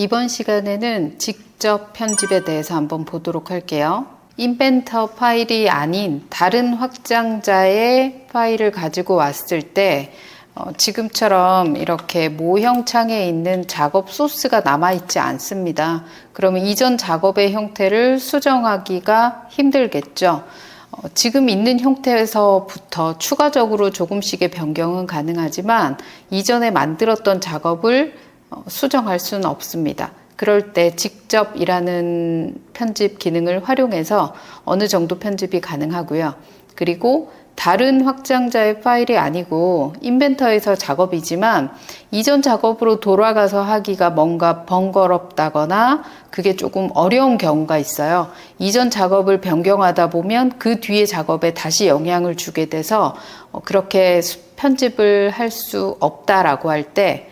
이번 시간에는 직접 편집에 대해서 한번 보도록 할게요. 인벤터 파일이 아닌 다른 확장자의 파일을 가지고 왔을 때 어, 지금처럼 이렇게 모형 창에 있는 작업 소스가 남아있지 않습니다. 그러면 이전 작업의 형태를 수정하기가 힘들겠죠. 어, 지금 있는 형태에서부터 추가적으로 조금씩의 변경은 가능하지만 이전에 만들었던 작업을 어, 수정할 수는 없습니다. 그럴 때 직접 일하는 편집 기능을 활용해서 어느 정도 편집이 가능하고요. 그리고 다른 확장자의 파일이 아니고 인벤터에서 작업이지만 이전 작업으로 돌아가서 하기가 뭔가 번거롭다거나 그게 조금 어려운 경우가 있어요. 이전 작업을 변경하다 보면 그 뒤에 작업에 다시 영향을 주게 돼서 어, 그렇게 편집을 할 수 없다라고 할때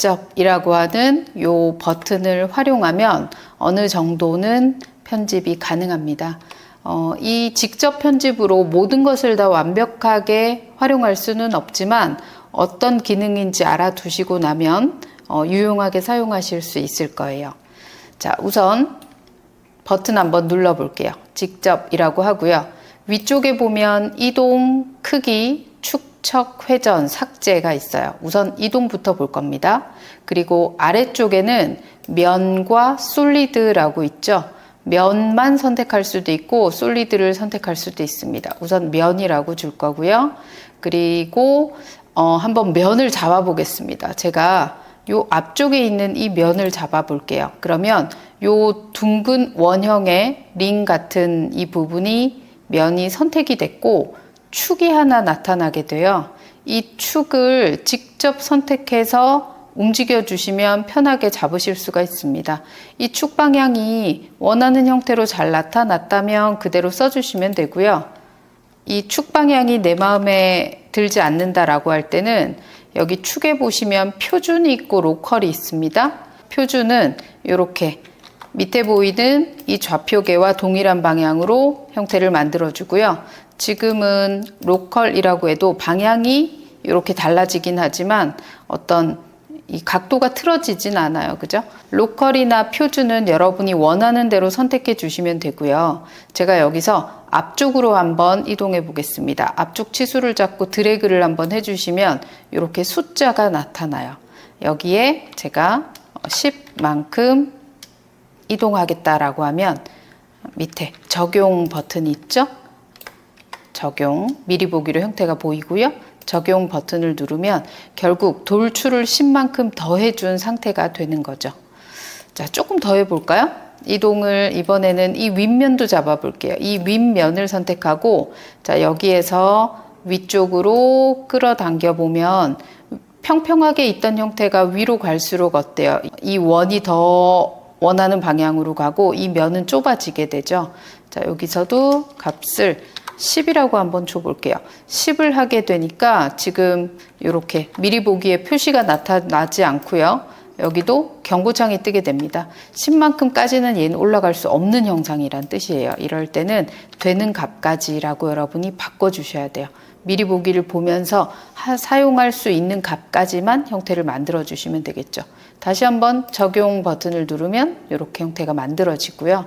직접이라고 하는 요 버튼을 활용하면 어느 정도는 편집이 가능합니다. 어, 이 직접 편집으로 모든 것을 다 완벽하게 활용할 수는 없지만 어떤 기능인지 알아두시고 나면 어, 유용하게 사용하실 수 있을 거예요. 자, 우선 버튼 한번 눌러 볼게요. 직접이라고 하고요. 위쪽에 보면 이동, 크기, 축척, 회전, 삭제가 있어요. 우선 이동부터 볼 겁니다. 그리고 아래쪽에는 면과 솔리드라고 있죠. 면만 선택할 수도 있고 솔리드를 선택할 수도 있습니다. 우선 면이라고 줄 거고요. 그리고 어, 한번 면을 잡아 보겠습니다. 제가 요 앞쪽에 있는 이 면을 잡아 볼게요. 그러면 요 둥근 원형의 링 같은 이 부분이 면이 선택이 됐고 축이 하나 나타나게 돼요. 이 축을 직접 선택해서 움직여 주시면 편하게 잡으실 수가 있습니다. 이 축 방향이 원하는 형태로 잘 나타났다면 그대로 써주시면 되고요. 이 축 방향이 내 마음에 들지 않는다라고 할 때는 여기 축에 보시면 표준이 있고 로컬이 있습니다. 표준은 이렇게 밑에 보이는 이 좌표계와 동일한 방향으로 형태를 만들어 주고요. 지금은 로컬이라고 해도 방향이 이렇게 달라지긴 하지만 어떤 이 각도가 틀어지진 않아요. 그죠? 로컬이나 표준은 여러분이 원하는 대로 선택해 주시면 되고요. 제가 여기서 앞쪽으로 한번 이동해 보겠습니다. 앞쪽 치수를 잡고 드래그를 한번 해 주시면 이렇게 숫자가 나타나요. 여기에 제가 10만큼 이동하겠다라고 하면 밑에 적용 버튼이 있죠? 적용, 미리 보기로 형태가 보이고요. 적용 버튼을 누르면 결국 돌출을 10만큼 더 해준 상태가 되는 거죠. 자, 조금 더 해볼까요? 이동을 이번에는 이 윗면도 잡아볼게요. 이 윗면을 선택하고 자, 여기에서 위쪽으로 끌어당겨 보면 평평하게 있던 형태가 위로 갈수록 어때요? 이 원이 더 원하는 방향으로 가고 이 면은 좁아지게 되죠. 자, 여기서도 값을 10이라고 한번 줘볼게요. 10을 하게 되니까 지금 이렇게 미리 보기에 표시가 나타나지 않고요. 여기도 경고창이 뜨게 됩니다. 10만큼까지는 얘는 올라갈 수 없는 형상이란 뜻이에요. 이럴 때는 되는 값까지라고 여러분이 바꿔주셔야 돼요. 미리 보기를 보면서 사용할 수 있는 값까지만 형태를 만들어 주시면 되겠죠. 다시 한번 적용 버튼을 누르면 이렇게 형태가 만들어지고요.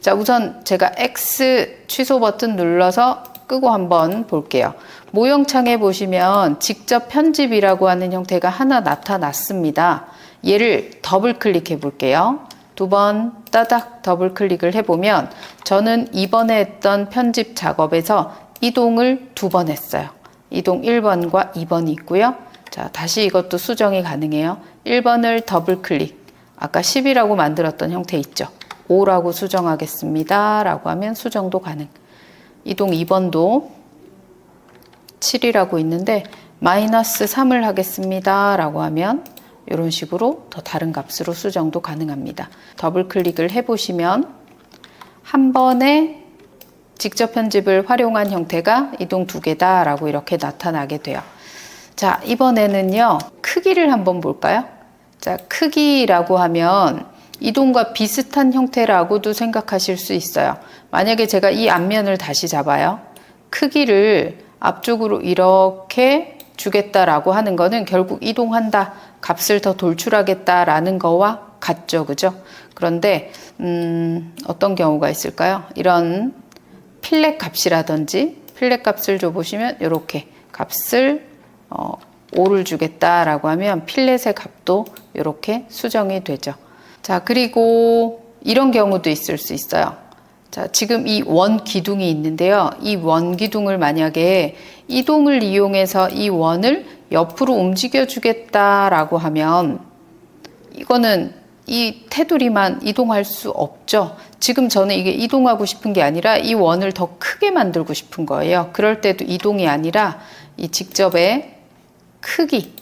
자, 우선 제가 X 취소 버튼 눌러서 끄고 한번 볼게요. 모형창에 보시면 직접 편집이라고 하는 형태가 하나 나타났습니다. 얘를 더블 클릭해 볼게요. 두 번 따닥 더블 클릭을 해보면 저는 이번에 했던 편집 작업에서 이동을 두 번 했어요. 이동 1번과 2번이 있고요. 자, 다시 이것도 수정이 가능해요. 1번을 더블 클릭. 아까 10이라고 만들었던 형태 있죠. 5라고 수정하겠습니다. 라고 하면 수정도 가능. 이동 2번도 7이라고 있는데 마이너스 3을 하겠습니다. 라고 하면 이런 식으로 더 다른 값으로 수정도 가능합니다. 더블 클릭을 해보시면 한 번에 직접 편집을 활용한 형태가 이동 두 개다라고 이렇게 나타나게 돼요. 자, 이번에는요, 크기를 한번 볼까요? 자, 크기라고 하면 이동과 비슷한 형태라고도 생각하실 수 있어요. 만약에 제가 이 앞면을 다시 잡아요. 크기를 앞쪽으로 이렇게 주겠다라고 하는 거는 결국 이동한다, 값을 더 돌출하겠다라는 거와 같죠, 그죠? 그런데 음, 어떤 경우가 있을까요? 이런 필렛 값이라든지 필렛 값을 줘 보시면 이렇게 값을 어, 5를 주겠다라고 하면 필렛의 값도 이렇게 수정이 되죠. 자, 그리고 이런 경우도 있을 수 있어요. 자, 지금 이 원 기둥이 있는데요. 이 원 기둥을 만약에 이동을 이용해서 이 원을 옆으로 움직여 주겠다라고 하면 이거는 이 테두리만 이동할 수 없죠. 지금 저는 이게 이동하고 싶은 게 아니라 이 원을 더 크게 만들고 싶은 거예요. 그럴 때도 이동이 아니라 이 직접의 크기,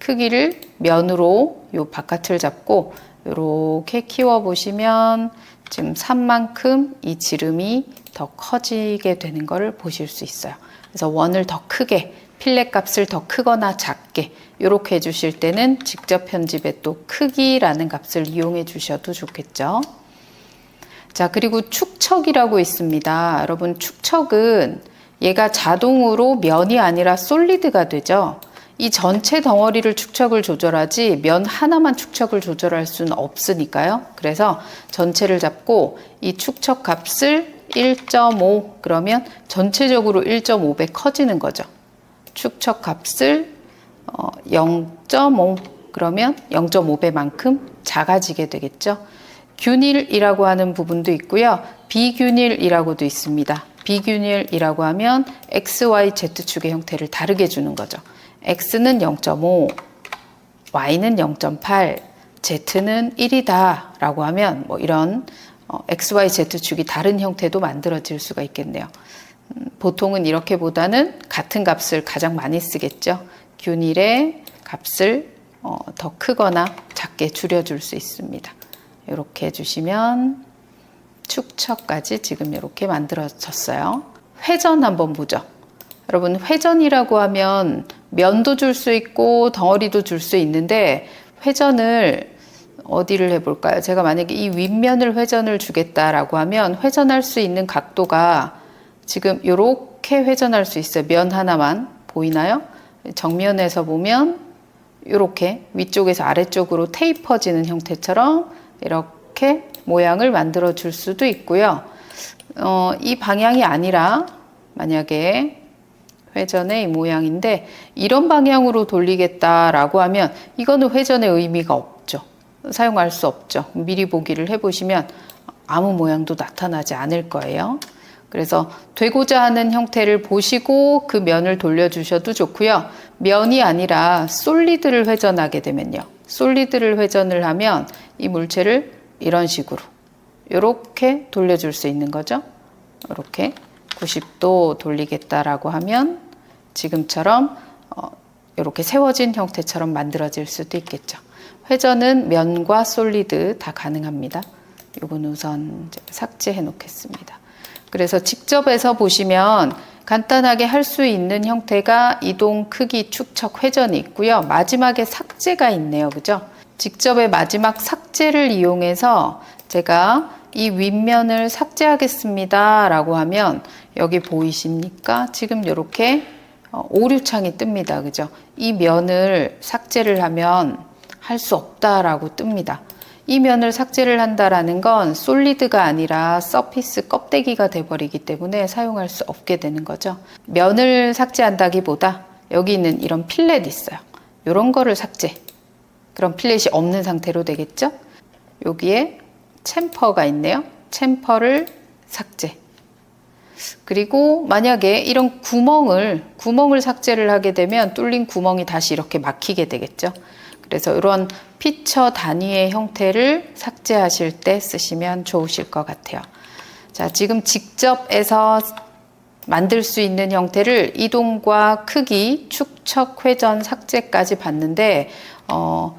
크기를 면으로 요 바깥을 잡고 이렇게 키워 보시면 지금 3만큼 이 지름이 더 커지게 되는 것을 보실 수 있어요. 그래서 원을 더 크게 필렛 값을 더 크거나 작게 이렇게 해주실 때는 직접 편집에 또 크기라는 값을 이용해 주셔도 좋겠죠. 자, 그리고 축척이라고 있습니다. 여러분, 축척은 얘가 자동으로 면이 아니라 솔리드가 되죠. 이 전체 덩어리를 축척을 조절하지 면 하나만 축척을 조절할 수는 없으니까요. 그래서 전체를 잡고 이 축척 값을 1.5 그러면 전체적으로 1.5배 커지는 거죠. 축척 값을 0.5 그러면 0.5배만큼 작아지게 되겠죠. 균일이라고 하는 부분도 있고요. 비균일이라고도 있습니다. 비균일이라고 하면 x, y, z 축의 형태를 다르게 주는 거죠. X는 0.5, y는 0.8, z는 1이다 라고 하면 뭐 이런 어, x, y, z 축이 다른 형태도 만들어질 수가 있겠네요. 음, 보통은 이렇게보다는 같은 값을 가장 많이 쓰겠죠. 균일의 값을 어, 더 크거나 작게 줄여줄 수 있습니다. 이렇게 해주시면 축척까지 지금 이렇게 만들어졌어요. 회전 한번 보죠. 여러분 회전이라고 하면 면도 줄 수 있고 덩어리도 줄 수 있는데 회전을 어디를 해볼까요? 제가 만약에 이 윗면을 회전을 주겠다라고 하면 회전할 수 있는 각도가 지금 이렇게 회전할 수 있어요. 면 하나만 보이나요? 정면에서 보면 이렇게 위쪽에서 아래쪽으로 테이퍼지는 형태처럼 이렇게 모양을 만들어 줄 수도 있고요. 어, 이 방향이 아니라 만약에 회전의 이 모양인데 이런 방향으로 돌리겠다라고 하면 이거는 회전의 의미가 없죠. 사용할 수 없죠. 미리 보기를 해보시면 아무 모양도 나타나지 않을 거예요. 그래서 되고자 하는 형태를 보시고 그 면을 돌려주셔도 좋고요. 면이 아니라 솔리드를 회전하게 되면요. 솔리드를 회전을 하면 이 물체를 이런 식으로 이렇게 돌려줄 수 있는 거죠. 이렇게 90도 돌리겠다라고 하면 지금처럼 어, 이렇게 세워진 형태처럼 만들어질 수도 있겠죠. 회전은 면과 솔리드 다 가능합니다. 이건 우선 삭제해 놓겠습니다. 그래서 직접해서 보시면 간단하게 할 수 있는 형태가 이동, 크기, 축척, 회전이 있고요. 마지막에 삭제가 있네요. 그죠? 직접의 마지막 삭제를 이용해서 제가 이 윗면을 삭제하겠습니다. 라고 하면 여기 보이십니까? 지금 이렇게 어, 오류창이 뜹니다. 그죠? 이 면을 삭제를 하면 할 수 없다라고 뜹니다. 이 면을 삭제를 한다라는 건 솔리드가 아니라 서피스 껍데기가 돼버리기 때문에 사용할 수 없게 되는 거죠. 면을 삭제한다기보다 여기 있는 이런 필렛 있어요. 이런 거를 삭제. 그럼 필렛이 없는 상태로 되겠죠? 여기에 챔퍼가 있네요. 챔퍼를 삭제. 그리고 만약에 이런 구멍을 구멍을 삭제를 하게 되면 뚫린 구멍이 다시 이렇게 막히게 되겠죠. 그래서 이런 피처 단위의 형태를 삭제하실 때 쓰시면 좋으실 것 같아요. 자, 지금 직접에서 만들 수 있는 형태를 이동과 크기, 축척, 회전, 삭제까지 봤는데, 어,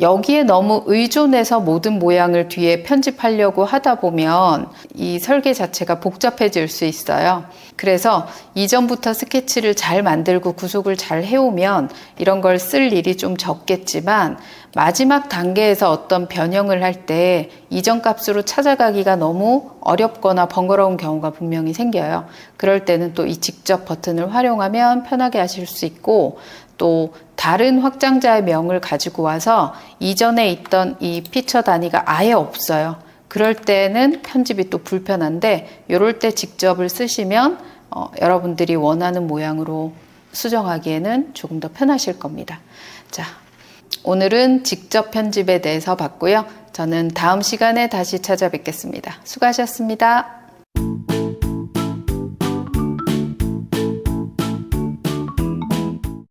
여기에 너무 의존해서 모든 모양을 뒤에 편집하려고 하다 보면 이 설계 자체가 복잡해질 수 있어요. 그래서 이전부터 스케치를 잘 만들고 구속을 잘 해오면 이런 걸 쓸 일이 좀 적겠지만 마지막 단계에서 어떤 변형을 할 때 이전 값으로 찾아가기가 너무 어렵거나 번거로운 경우가 분명히 생겨요. 그럴 때는 또 이 직접 버튼을 활용하면 편하게 하실 수 있고 또 다른 확장자의 명을 가지고 와서 이전에 있던 이 피처 단위가 아예 없어요. 그럴 때는 편집이 또 불편한데 이럴 때 직접을 쓰시면 어, 여러분들이 원하는 모양으로 수정하기에는 조금 더 편하실 겁니다. 자, 오늘은 직접 편집에 대해서 봤고요. 저는 다음 시간에 다시 찾아뵙겠습니다. 수고하셨습니다.